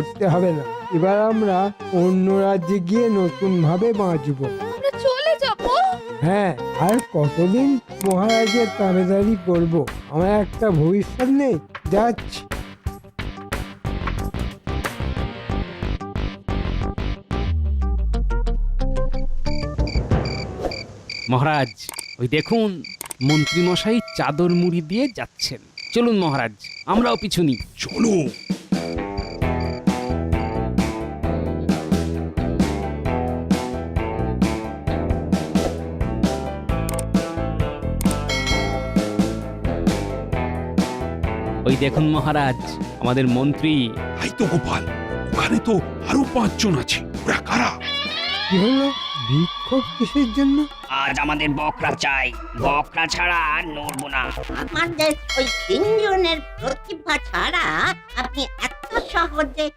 করতে হবে না। এবার আমরা অন্য রাজ্যে গিয়ে নতুন ভাবে বাঁচবো। আমরা চলে যাব। হ্যাঁ আর কতদিন মহারাজের তাবেদারি করব? আমার একটা ভবিষ্যৎ নেই। যাচ্ছি। মহারাজ ওই দেখুন মন্ত্রীমশাই চাদর মুড়ি দিয়ে যাচ্ছেন। চলুন মহারাজ আমরাও পিছু নিই। চলো ওই দেখুন মহারাজ আমাদের মন্ত্রী। তাই তো গোপাল ওখানে তো আরও পাঁচজন আছে। ওরা কারা? কি হলো? বিক্ষোভ কিসের জন্য? আজ আমাদের বকরা চাই। বকরা ছাড়া আর নড়বো না। আমাদের ওই তিনজনের প্রতিভা ছাড়া আপনি এত সহজে